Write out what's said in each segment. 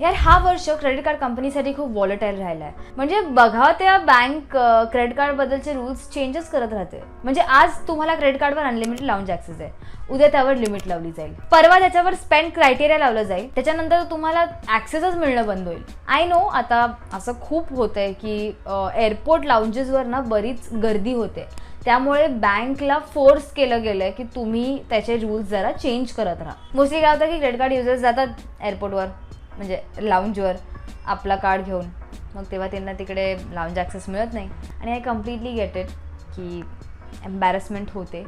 यार हा वर्ष क्रेडिट कार्ड कंपनीसाठी खूप वॉलेटाईल राहिला आहे म्हणजे बघा त्या बँक क्रेडिट कार्ड बद्दलचे रूल्स चेंजेस करत राहते. म्हणजे आज तुम्हाला क्रेडिट कार्डवर अनलिमिटेड लाऊंज ॲक्सेस आहे. उद्या त्यावर लिमिट लावली जाईल. परवा त्याच्यावर स्पेंड क्रायटेरिया लावलं जाईल. त्याच्यानंतर तुम्हाला ॲक्सेसच मिळणं बंद होईल. आय नो आता असं खूप होतंय की एअरपोर्ट लाऊंजेसवर ना बरीच गर्दी होते. त्यामुळे बँकला फोर्स केलं गेलंय की तुम्ही त्याचे रूल्स जरा चेंज करत राहा. मोस्टली काय होतं की क्रेडिट कार्ड युजर्स जातात एअरपोर्टवर म्हणजे लाऊंजवर आपला कार्ड घेऊन. मग तेव्हा त्यांना तिकडे लाऊंज ॲक्सेस मिळत नाही. आणि आय कम्प्लिटली गेट इट की एम्बॅरसमेंट होते.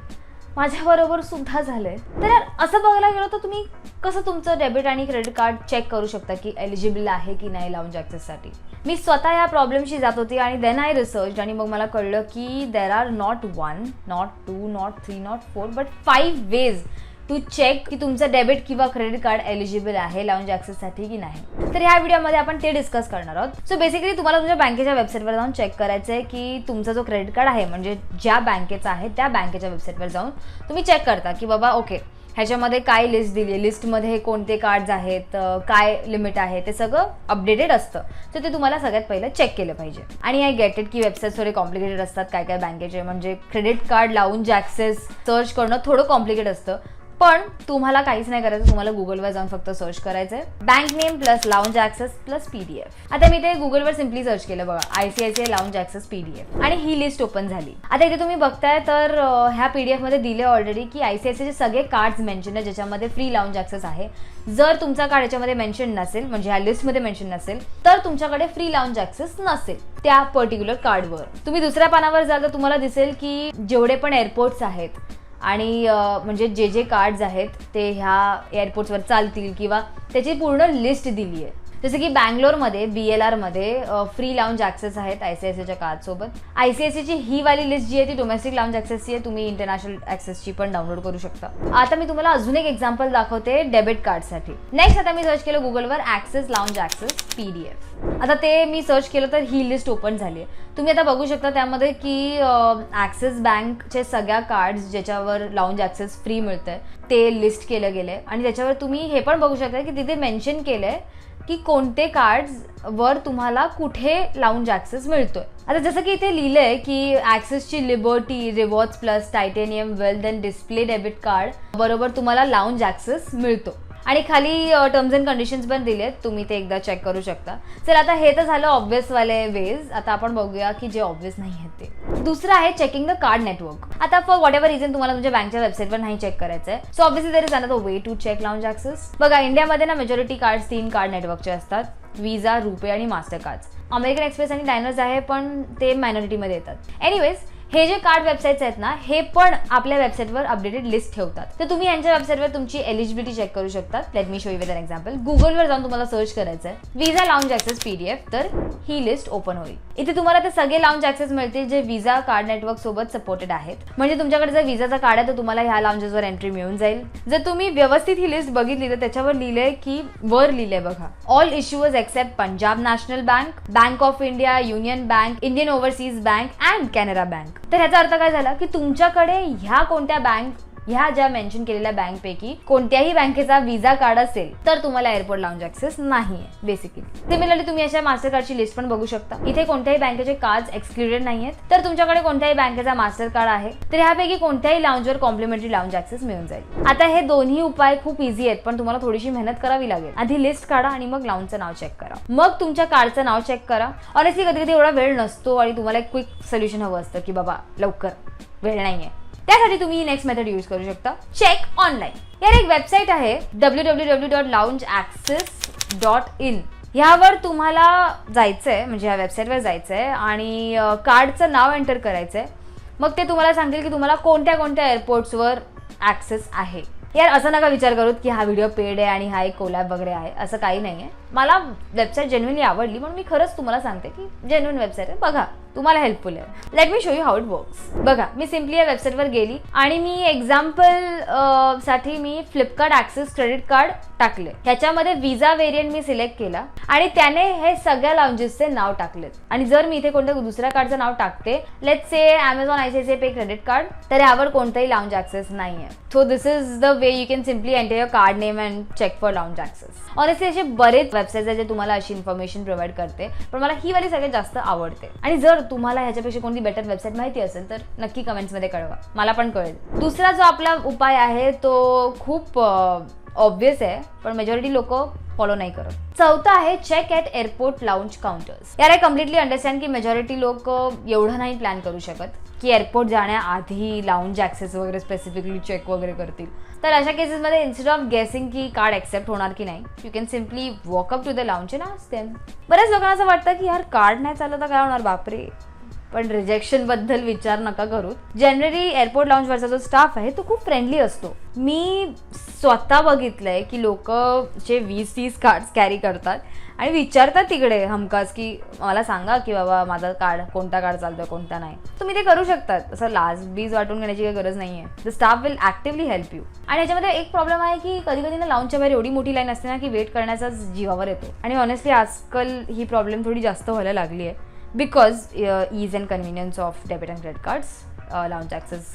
माझ्याबरोबर सुद्धा झालं आहे तर यार असं बघायला गेलं तर तुम्ही कसं तुमचं डेबिट आणि क्रेडिट कार्ड चेक करू शकता की एलिजिबल आहे की नाही लाऊंज ॲक्सेससाठी मी स्वतः या प्रॉब्लेमशी जात होती आणि देन आय रिसर्च आणि मग मला कळलं की there are not one not two not three not four but five ways to check की तुमचं डेबिट किंवा क्रेडिट कार्ड एलिजिबल आहे लाऊंज ॲक्सेससाठी की नाही. तर ह्या व्हिडिओमध्ये आपण ते डिस्कस करणार आहोत. सो बेसिकली तुम्हाला तुमच्या बँकेच्या वेबसाईटवर जाऊन चेक करायचं आहे की तुमचा जो क्रेडिट कार्ड आहे म्हणजे ज्या बँकेचा आहे त्या बँकेच्या वेबसाईटवर जाऊन तुम्ही चेक करता की बाबा ओके ह्याच्यामध्ये काय लिस्ट दिली आहे? लिस्टमध्ये कोणते कार्ड्स आहेत? काय लिमिट आहे? ते सगळं अपडेटेड असतं. तर ते तुम्हाला सगळ्यात पहिलं चेक केलं पाहिजे. आणि आय गेट इट की वेबसाईट थोडे कॉम्प्लिकेटेड असतात. काय काय बँकेचे म्हणजे क्रेडिट कार्ड लावून ॲक्सेस सर्च करणं थोडं कॉम्प्लिकेट असतं. पण तुम्हाला काहीच नाही करायचं तुम्हाला गुगलवर जाऊन फक्त सर्च करायचंय. Bank name plus lounge access plus PDF आता मी ते गुगलवर सिम्पली सर्च केलं बघा. आयसीआयसीआय लाउंज ऍक्सेस पीडीएफ आणि ही लिस्ट ओपन झाली. आता इथे तुम्ही बघताय तर ह्या पीडीएफमध्ये दिले ऑलरेडी की आय सगळे कार्ड्स मेन्शन आहे ज्याच्यामध्ये फ्री लाऊंज ऍक्सेस आहे. जर तुमचा कार्ड याच्यामध्ये मेन्शन नसेल म्हणजे ह्या लिस्टमध्ये मेन्शन नसेल तर तुमच्याकडे फ्री लाउंज ऍक्सेस नसेल त्या पर्टिक्युलर कार्डवर तुम्ही दुसऱ्या पानावर जाल तर तुम्हाला दिसेल की जेवढे पण एअरपोर्ट्स आहेत आणि म्हणजे जे जे कार्ड्स आहेत ते ह्या एअरपोर्ट्सवर चालतील किंवा त्याची पूर्ण लिस्ट दिली आहे जसं की बँगलोरमध्ये बी एल आरमध्ये फ्री लाऊंज ॲक्सेस आहेत आय सी आय सीच्या कार्डसोबत आय सी आय सीची ही वाली लिस्ट जी आहे ती डोमेस्टिक लाऊंज ॲक्सेसची आहे. तुम्ही इंटरनॅशनल ॲक्सेसची पण डाउनलोड करू शकता. आता मी तुम्हाला अजून एक एक्झाम्पल दाखवते डेबिट कार्डसाठी नेक्स्ट आता मी सर्च केलं गुगलवर access lounge access P D F आता ते मी सर्च केलं तर ही लिस्ट ओपन झाली आहे. तुम्ही आता बघू शकता त्यामध्ये की ॲक्सिस बँकचे सगळ्या कार्ड्स ज्याच्यावर लाऊंज ॲक्सेस फ्री मिळतंय ते लिस्ट केलं गेलं आहे आणि त्याच्यावर तुम्ही हे पण बघू शकता की तिथे मेन्शन केलं आहे की कोणते कार्ड्स वर तुम्हाला कुठे लाऊंज ॲक्सेस मिळतोय. आता जसं की इथे लिहिलंय की ॲक्सेसची Liberty Rewards Plus Titanium Wealth and Display debit card बरोबर तुम्हाला लाऊंज ॲक्सेस मिळतो. आणि खाली टर्म्स अँड कंडिशन्स पण दिलेत. तुम्ही ते एकदा चेक करू शकता. चल आता हे तर झालं ऑब्विस वाले वेज आता आपण बघूया की जे ऑब्विस नाही आहेत ते. दुसरं आहे चेकिंग द कार्ड नेटवर्क आता फॉर वॉट एव्हर रिझन तुम्हाला तुमच्या बँकच्या वेबसाईटवर नाही चेक करायचं आहे so obviously there is another way to check लाऊन ॲक्सेस बघा इंडियामध्ये ना मेजॉरिटी कार्ड तीन कार्ड नेटवर्कचे असतात. विजा रुपे आणि मास्टर कार्ड अमेरिकन एक्सप्रेस आणि डायनर्स आहे पण ते मायनॉरिटीमध्ये येतात. एनिवेज हे जे कार्ड वेबसाईट्स आहेत ना हे पण आपल्या वेबसाईटवर अपडेटेड लिस्ट ठेवतात. तर तुम्ही यांच्या वेबसाईटवर तुमची एलिजिबिलिटी चेक करू शकता let me show you with an example गुगलवर जाऊन तुम्हाला सर्च करायचं आहे विजा लाऊंज ॲक्सेस पीडीएफ तर ही लिस्ट ओपन होईल. इथे तुम्हाला ते सगळे लाऊंज ऍक्सेस मिळतील जे विजा कार्ड नेटवर्क सोबत सपोर्टेड आहेत. म्हणजे तुमच्याकडे जर विजाचा कार्ड आहे तर तुम्हाला ह्या लाऊंजेसवर एंट्री मिळून जाईल. जर तुम्ही व्यवस्थित ही लिस्ट बघितली तर त्याच्यावर लिहिलंय की वर लिहिलंय बघा. All issuers except Punjab National Bank Bank of India Union Bank Indian Overseas Bank and Canara Bank तर ह्याचा अर्थ काय झाला की तुमच्याकडे ह्या कोणत्या बँक ह्या ज्या मेन्शन केलेल्या बँकपैकी कोणत्याही बँकेचा विजा कार्ड असेल तर तुम्हाला एअरपोर्ट लाऊंज ऍक्सेस नाही आहे बेसिकली सिमिलरली तुम्ही अशा मास्टर कार्डची लिस्ट पण बघू शकता. इथे कोणत्याही बँकेचे कार्ड एक्सक्लुडेड नाही आहेत तर तुमच्याकडे कोणत्याही बँकेचा मास्टर कार्ड आहे तर ह्यापैकी कोणत्याही लाऊंजवर कॉम्प्लिमेंटरी लाऊंज ऍक्सेस मिळून जाईल. आता हे दोन्ही उपाय खूप इझी आहेत पण तुम्हाला थोडीशी मेहनत करावी लागेल. आधी लिस्ट काढा आणि मग लाऊंजचं नाव चेक करा. मग तुमच्या कार्डचं नाव चेक करा. ऑनेस्टली कधी कधी एवढा वेळ नसतो आणि तुम्हाला एक क्विक सोल्युशन हवं असतं की बाबा लवकर. वेळ नाहीये. त्यासाठी तुम्ही नेक्स्ट मेथड यूज करू शकता. चेक ऑनलाईन यार एक वेबसाईट आहे W W W dot lounge access dot in ह्यावर तुम्हाला जायचंय म्हणजे ह्या वेबसाईटवर जायचंय आणि कार्डचं नाव एंटर करायचंय. मग ते तुम्हाला सांगतील की तुम्हाला कोणत्या कोणत्या एअरपोर्ट्सवर ॲक्सेस आहे. यार असं नका विचार करूत की हा व्हिडिओ पेड आहे आणि हा एक कोलॅब वगैरे आहे असं काही नाही आहे मला वेबसाईट जेन्युनली आवडली म्हणून मी खरंच तुम्हाला सांगते की जेन्युन वेबसाईट आहे. बघा. तुम्हाला हेल्पफुल आहे. Let me show you how it works बघा मी सिम्पली या वेबसाईटवर गेली आणि मी एक्झाम्पलसाठी मी फ्लिपकार्ट ॲक्सेस क्रेडिट कार्ड टाकले. ह्याच्यामध्ये विजा व्हेरियंट मी सिलेक्ट केला आणि त्याने हे सगळ्या लाउंजेसचे नाव टाकलेत. आणि जर मी इथे कोणत्या दुसऱ्या कार्डचं नाव टाकते let say Amazon I C C pay credit card तर यावर कोणताही लाउंज ॲक्सेस नाही आहे so this is the way you can simply enter your card name and check for lounge access honestly असे बरेच वेबसाईट आहे जे तुम्हाला अशी इन्फॉर्मेशन प्रोव्हाइड करते पण मला ही वाली सगळ्यात जास्त आवडते. आणि जर तुम्हाला ह्याच्यापेक्षा कोणती बेटर वेबसाईट माहिती असेल तर नक्की कमेंट्समध्ये कळवा. मला पण कळेल. दुसरा जो आपला उपाय आहे तो खूप ऑब्वियस आहे पण मेजॉरिटी लोक फॉलो नाही करत. चौथा आहे check at airport lounge counters याला कम्प्लिटली अंडरस्टँड की मेजॉरिटी लोक एवढं नाही प्लॅन करू शकत की एअरपोर्ट जाण्याआधी लाउंज ॲक्सेस वगैरे स्पेसिफिकली चेक वगैरे करतील. तर अशा केसेसमध्ये इन्स्टेड ऑफ गेसिंग की कार्ड ॲक्सेप्ट होणार की नाही you can simply walk up to the lounge and ask them बऱ्याच लोकांना असं वाटतं की यार कार्ड नाही चाललं तर काय होणार? बापरे. पण रिजेक्शनबद्दल विचार नका करू. जनरली एअरपोर्ट लाउंजवरचा जो स्टाफ आहे तो खूप फ्रेंडली असतो. मी स्वतः बघितलंय की लोक जे वीस तीस कार्ड्स कॅरी करतात आणि विचारतात तिकडे हमखास की मला सांगा की बाबा माझा कार्ड कोणता कार्ड चालतोय कोणता नाही. तुम्ही ते करू शकतात. असं लास्ट बीज वाटून घेण्याची काही गरज नाही आहे the staff will actively help you आणि याच्यामध्ये एक प्रॉब्लेम आहे की कधी कधी ना लाऊनच्या बाहेर एवढी मोठी लाईन असते ना की वेट करण्याचाच जीवावर येतो. आणि ऑनेस्टली आजकाल ही प्रॉब्लेम थोडी जास्त व्हायला लागली आहे because is and convenience of debit and credit cards lounge access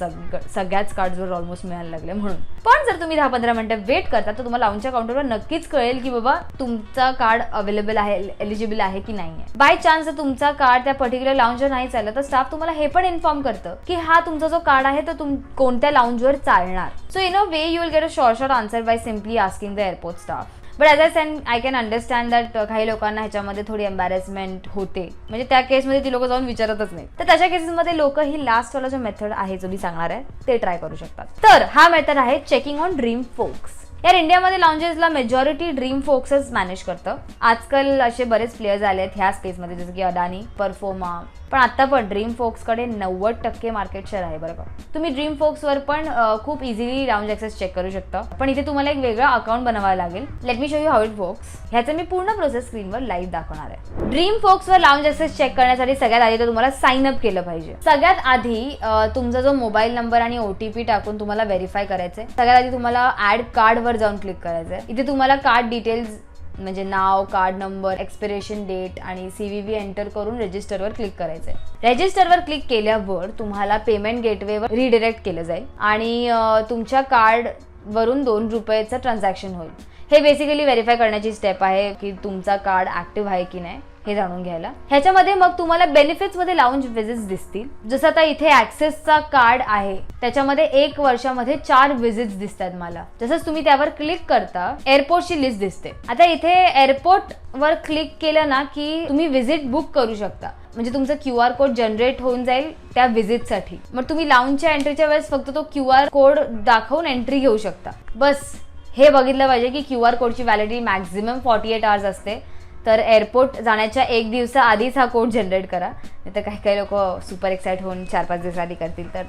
सगळ्याच कार्ड्सवर ऑलमोस्ट मिळायला लागले म्हणून. पण जर तुम्ही दहा पंधरा मिनिटं वेट करता तर तुम्हाला लाउंजच्या काउंटरवर नक्कीच कळेल की बाबा तुमचा कार्ड अवेलेबल आहे एलिजिबल आहे की नाही आहे बाय चान्स जर तुमचा कार्ड त्या पर्टिक्युलर लाउंजवर नाही चाललं तर स्टाफ तुम्हाला हे पण इन्फॉर्म करतं की हा तुमचा जो कार्ड आहे तो तुम कोणत्या लाउंजवर चालणार. So in a way you will get a short short answer by simply asking the airport staff but as I said I can understand that काही लोकांना ह्याच्यामध्ये थोडी एम्बॅरेसमेंट होते. म्हणजे त्या केसमध्ये ती लोक जाऊन विचारतच नाही तर तशा केसेसमध्ये लोक ही लास्टवाला जो मेथड आहे जो मी सांगणार आहे ते ट्राय करू शकतात. तर हा मेथड आहे चेकिंग ऑन ड्रीम फोक्स यार इंडियामध्ये लॉन्जेसला मेजॉरिटी ड्रीम फोक्सच मॅनेज करतं. आजकाल असे बरेच प्लेयर्स आले आहेत ह्या स्पेसमध्ये जसं की अदानी परफोमा. पण आता पण ड्रीम फोक्सकडे नव्वद टक्के मार्केट शेअर आहे बरं का. तुम्ही ड्रीम फोक्सवर पण खूप इझिली लाउंज ॲक्सेस चेक करू शकता. पण इथे तुम्हाला एक वेगळा अकाउंट बनवावं लागेल. Let me show you how it folks ह्याचं मी पूर्ण प्रोसेस स्क्रीनवर लाईव्ह दाखवणार आहे. ड्रीम फोक्सवर लाउंज ॲक्सेस चेक करण्यासाठी सगळ्यात आधी तर तुम्हाला साइन अप केलं पाहिजे. सगळ्यात आधी तुमचा जो मोबाईल नंबर आणि ओ टी पी टाकून तुम्हाला व्हेरीफाय करायचं आहे सगळ्यात आधी तुम्हाला ऍड कार्डवर जाऊन क्लिक करायचंय. इथे तुम्हाला कार्ड डिटेल्स म्हणजे नाव कार्ड नंबर एक्सपिरेशन डेट आणि सी व्ही व्ही एंटर करून रजिस्टरवर क्लिक करायचं आहे रजिस्टरवर क्लिक केल्यावर तुम्हाला पेमेंट गेटवेवर रिडिरेक्ट केलं जाईल आणि तुमच्या तुमच्या कार्डवरून दोन रुपयाचं ट्रान्झॅक्शन होईल. हे बेसिकली व्हेरीफाय करण्याची स्टेप आहे की तुमचा कार्ड ॲक्टिव्ह आहे की नाही. हे जाणून घ्यायला. ह्याच्यामध्ये मग तुम्हाला बेनिफिट्समध्ये लाउंज विजिट्स दिसतील. जसं आता इथे ऍक्सेसचा कार्ड आहे. त्याच्यामध्ये एक वर्षामध्ये चार विजिट्स दिसतात मला. जसंच तुम्ही त्यावर क्लिक करता एअरपोर्टची लिस्ट दिसते. आता इथे एअरपोर्ट वर क्लिक केलं ना की तुम्ही व्हिजिट बुक करू शकता. म्हणजे तुमचा क्यू आर कोड जनरेट होऊन जाईल त्या व्हिजिटसाठी मग तुम्ही लाऊंजच्या एंट्रीच्या वेळेस फक्त तो क्यू आर कोड दाखवून एंट्री घेऊ शकता. बस हे बघितलं पाहिजे की क्यू आर कोडची validity maximum forty eight hours असते. तर एअरपोर्ट जाण्याच्या एक दिवसा आधीच हा कोड जनरेट करा. नाही तर काही काही लोक सुपर एक्साइट होऊन चार पाच दिवसाआधी करतील. तर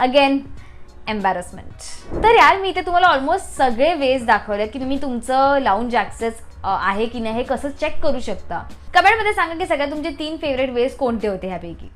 अगेन एम्बॅरसमेंट तर यार मी इथे तुम्हाला ऑलमोस्ट सगळे वेज दाखवले की तुम्ही तुमचं लाऊन ॲक्सेस आहे की नाही हे कसं चेक करू शकता. कमेंटमध्ये सांगा की सगळ्यात तुमचे तीन फेवरेट वेज कोणते होते ह्यापैकी?